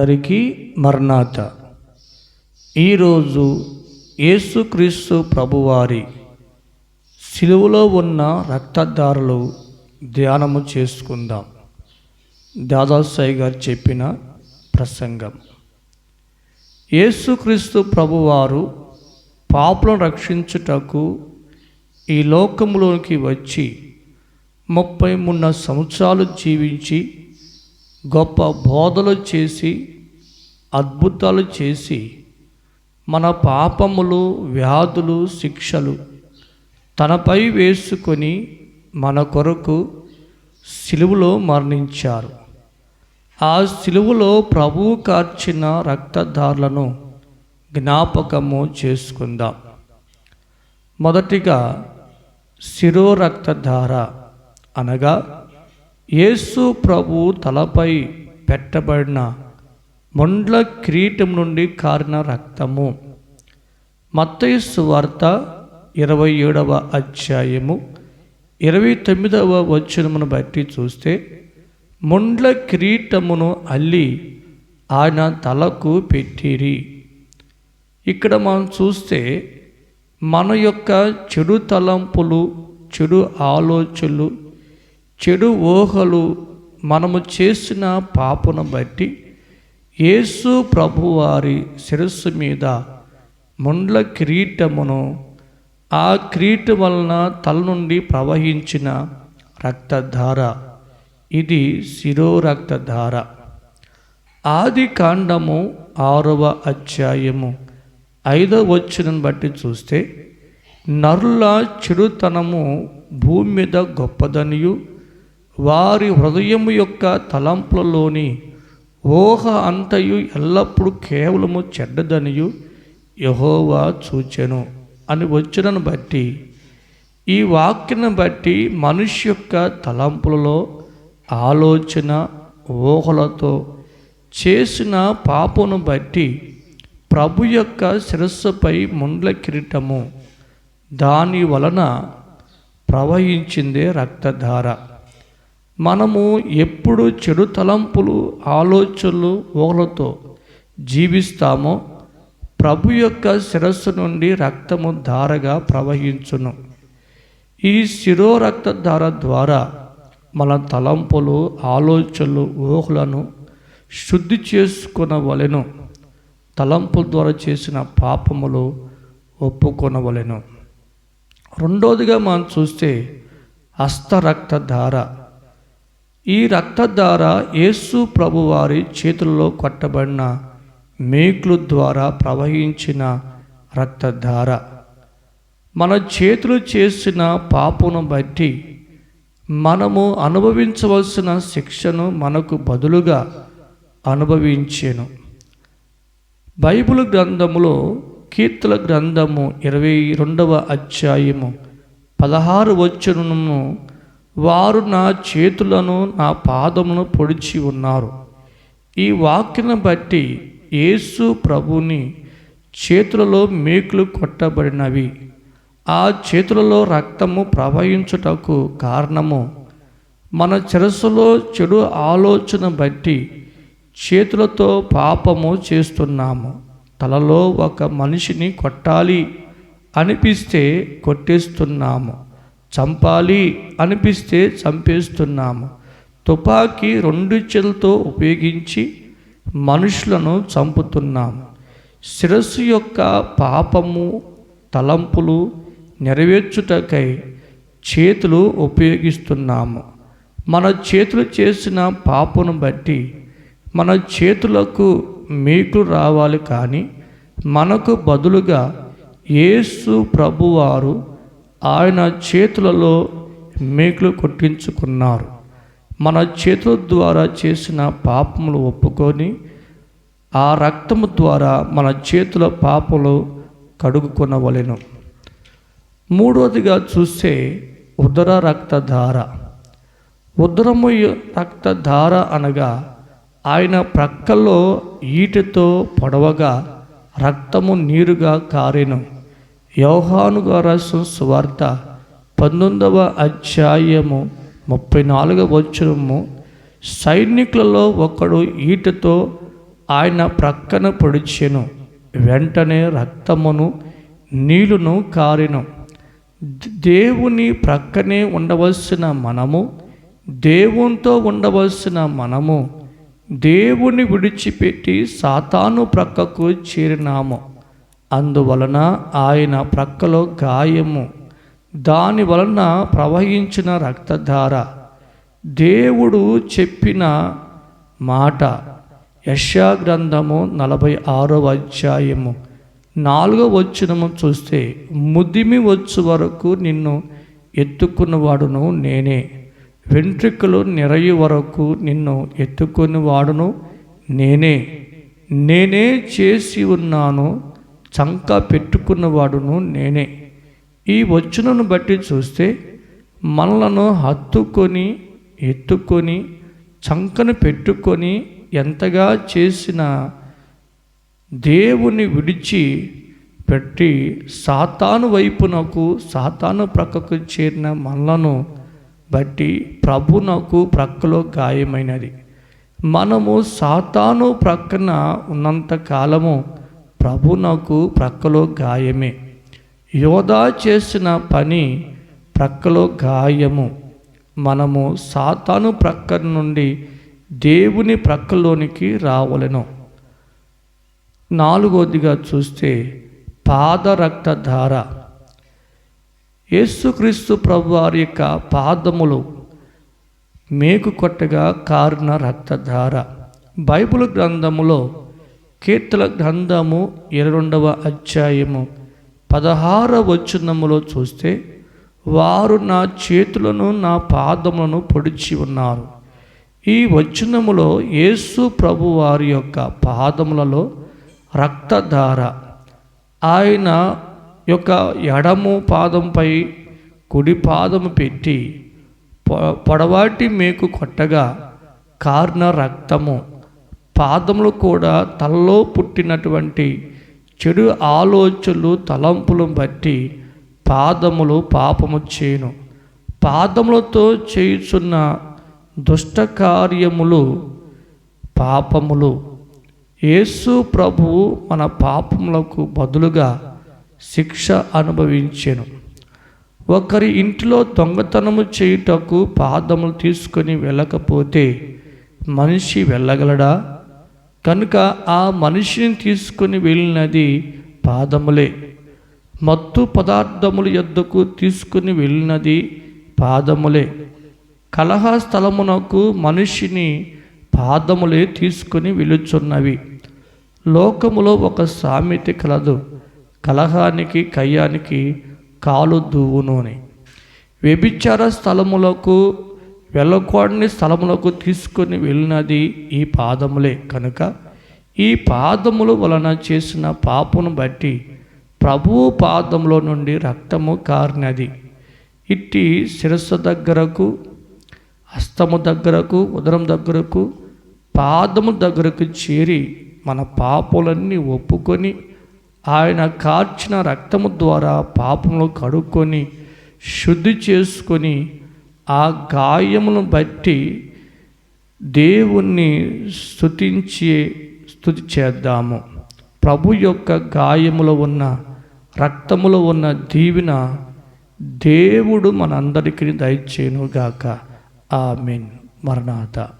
అందరికీ మర్నాత ఈరోజు యేసుక్రీస్తు ప్రభువారి సిలువలో ఉన్న రక్తదారులు ధ్యానము చేసుకుందాం. దాదాసాయి గారు చెప్పిన ప్రసంగం. యేసుక్రీస్తు ప్రభువారు పాపులను రక్షించుటకు ఈ లోకంలోకి వచ్చి ముప్పై మూడు సంవత్సరాలు జీవించి గొప్ప బోధలు చేసి అద్భుతాలు చేసి మన పాపములు వ్యాధులు శిక్షలు తనపై వేసుకొని మన కొరకు సిలువలో మరణించారు. ఆ సిలువలో ప్రభువు కార్చిన రక్తధారలను జ్ఞాపకము చేసుకుందాం. మొదటిగా శిరో రక్తధార అనగా యేసు ప్రభు తలపై పెట్టబడిన మొండ్ల కిరీటం నుండి కారిన రక్తము. మత్తయస్సు వార్త ఇరవై ఏడవ అధ్యాయము ఇరవై తొమ్మిదవ వచనమును బట్టి చూస్తే మొండ్ల కిరీటమును అల్లి ఆయన తలకు పెట్టిరి. ఇక్కడ మనం చూస్తే మన యొక్క చెడు తలంపులు చెడు ఆలోచనలు చెడు ఊహలు మనము చేసిన పాపను బట్టి యేసు ప్రభువారి శిరస్సు మీద ముండ్ల కిరీటమును ఆ కిరీటం వలన తల నుండి ప్రవహించిన రక్తధార. ఇది శిరో రక్తధార. ఆది కాండము ఆరవ అధ్యాయము ఐదవ వచ్చిన బట్టి చూస్తే నరుల చెడుతనము భూమి మీద గొప్పదనియు వారి హృదయం యొక్క తలంపులలోని ఊహ అంతయు ఎల్లప్పుడూ కేవలము చెడ్డదనియు యహోవా చూచెను అని వచ్చినను బట్టి ఈ వాక్యను బట్టి మనిషి యొక్క తలంపులలో ఆలోచన ఊహలతో చేసిన పాపను బట్టి ప్రభు యొక్క శిరస్సుపై ముండ్ల కిరీటము దాని వలన ప్రవహించిందే రక్తధార. మనము ఎప్పుడు చెడు తలంపులు ఆలోచనలు ఊహలతో జీవిస్తామో ప్రభు యొక్క శిరస్సు నుండి రక్తము ధారగా ప్రవహించును. ఈ శిరో రక్తధార ద్వారా మన తలంపులు ఆలోచనలు ఊహలను శుద్ధి చేసుకునవలెను. తలంపుల ద్వారా చేసిన పాపములు ఒప్పుకొనవలెను. రెండోదిగా మనం చూస్తే హస్తరక్తధార ఈ రక్తధార యేసు ప్రభువారి చేతుల్లో కొట్టబడిన మేకులు ద్వారా ప్రవహించిన రక్తధార. మన చేతులు చేసిన పాపను బట్టి మనము అనుభవించవలసిన శిక్షను మనకు బదులుగా అనుభవించాను. బైబిల్ గ్రంథములో కీర్తల గ్రంథము ఇరవై రెండవ అధ్యాయము పదహారు వచ్చనము వారు నా చేతులను నా పాదమును పొడిచి ఉన్నారు. ఈ వాక్యను బట్టి యేసు ప్రభుని చేతులలో మేకులు కొట్టబడినవి. ఆ చేతులలో రక్తము ప్రవహించుటకు కారణము మన చిరస్సులో చెడు ఆలోచన బట్టి చేతులతో పాపము చేస్తున్నాము. తలలో ఒక మనిషిని కొట్టాలి అనిపిస్తే కొట్టేస్తున్నాము. చంపాలి అనిపిస్తే చంపేస్తున్నాము. తుపాకీ రెండు చెలతో ఉపయోగించి మనుషులను చంపుతున్నాము. శిరస్సు యొక్క పాపము తలంపులు నెరవేర్చుటకై చేతులు ఉపయోగిస్తున్నాము. మన చేతులు చేసిన పాపను బట్టి మన చేతులకు మీకు రావాలి కానీ మనకు బదులుగా యేసు ప్రభువారు ఆయన చేతులలో మేకులు కొట్టించుకున్నారు. మన చేతుల ద్వారా చేసిన పాపములు ఒప్పుకొని ఆ రక్తము ద్వారా మన చేతుల పాపలు కడుగుకొనవలెను. మూడవదిగా చూస్తే ఉదర రక్తధార. ఉదరము రక్తధార అనగా ఆయన ప్రక్కలో ఈటతో పొడవగా రక్తము నీరుగా కారెను. యోహాను రాసిన సువార్త పంతొమ్మిదవ అధ్యాయము ముప్పై నాలుగవ వచ్చరము సైనికులలో ఒకడు ఈటతో ఆయన ప్రక్కన పొడిచెను వెంటనే రక్తమును నీళ్ళును కారెను. దేవుని ప్రక్కనే ఉండవలసిన మనము దేవునితో ఉండవలసిన మనము దేవుని విడిచిపెట్టి సాతాను ప్రక్కకు చేరినాము. అందువలన ఆయన ప్రక్కలో గాయము. దాని వలన ప్రవహించిన రక్తధార. దేవుడు చెప్పిన మాట. యశా గ్రంథము నలభై ఆరవ అధ్యాయము. నాలుగో వచ్చినము చూస్తే ముదిమి వచ్చు వరకు నిన్ను ఎత్తుకున్నవాడును నేనే. వెంట్రుకలు నిరయు వరకు నిన్ను ఎత్తుకునేవాడును నేనే. నేనే చేసి ఉన్నాను చంక పెట్టుకున్నవాడును నేనే. ఈ వచ్చునను బట్టి చూస్తే మనలను హత్తుకొని ఎత్తుకొని చంకను పెట్టుకొని ఎంతగా చేసిన దేవుని విడిచి పెట్టి సాతాను వైపునకు సాతాను ప్రక్కకు చేరిన మనలను బట్టి ప్రభునకు ప్రక్కలో గాయమైనది. మనము సాతాను ప్రక్కన ఉన్నంత కాలము ప్రభునకు ప్రక్కలో గాయమే. యోధా చేసిన పని ప్రక్కలో గాయము. మనము సాతాను ప్రక్క నుండి దేవుని ప్రక్కలోనికి రావలను. నాలుగోదిగా చూస్తే పాదరక్తధార యేసుక్రీస్తు ప్రభు వారి యొక్క పాదములు మేకు కొట్టగా కారిన రక్తధార. బైబిల్ గ్రంథములో కీర్తన గ్రంథము ఇరవై రెండవ అధ్యాయము పదహార వచనములో చూస్తే వారు నా చేతులను నా పాదములను పొడిచి ఉన్నారు. ఈ వచనములో యేసు ప్రభు వారి యొక్క పాదములలో రక్తధార ఆయన యొక్క ఎడము పాదంపై కుడి పాదము పెట్టి పొడవాటి మేకు కొట్టగా కార్న రక్తము పాదములు కూడా తలలో పుట్టినటువంటి చెడు ఆలోచనలు తలంపులను బట్టి పాదములు పాపము చేయను. పాదములతో చేయుచున్న దుష్ట కార్యములు పాపములు. యేసు ప్రభువు మన పాపములకు బదులుగా శిక్ష అనుభవించెను. ఒకరి ఇంటిలో దొంగతనము చేయుటకు పాదములు తీసుకొని వెళ్ళకపోతే మనిషి వెళ్ళగలడా? కనుక ఆ మనిషిని తీసుకొని వెళ్ళినది పాదములే. మత్తు పదార్థముల యొద్దకు తీసుకుని వెళ్ళినది పాదములే. కలహ స్థలమునకు మనిషిని పాదములే తీసుకుని వెలుచున్నవి లోకములో ఒక సామెత కలదు. కలహానికి కయ్యానికి కాలు దువ్వును అని వ్యభిచార స్థలములకు వెళ్ళకూడని స్థలములకు తీసుకొని వెళ్ళినది ఈ పాదములే. కనుక ఈ పాదముల వలన చేసిన పాపను బట్టి ప్రభువు పాదములో నుండి రక్తము కారినది. ఇట్టి శిరస్సు దగ్గరకు హస్తము దగ్గరకు ఉదరం దగ్గరకు పాదము దగ్గరకు చేరి మన పాపలన్నీ ఒప్పుకొని ఆయన కార్చిన రక్తము ద్వారా పాపములు కడుక్కొని శుద్ధి చేసుకొని ఆ గాయమును బట్టి దేవుణ్ణి స్థుతించి స్థుతి చేద్దాము. ప్రభు యొక్క గాయములో ఉన్న రక్తములో ఉన్న దీవిన దేవుడు మనందరికీ ఆ ఆమెన్. మరణాథ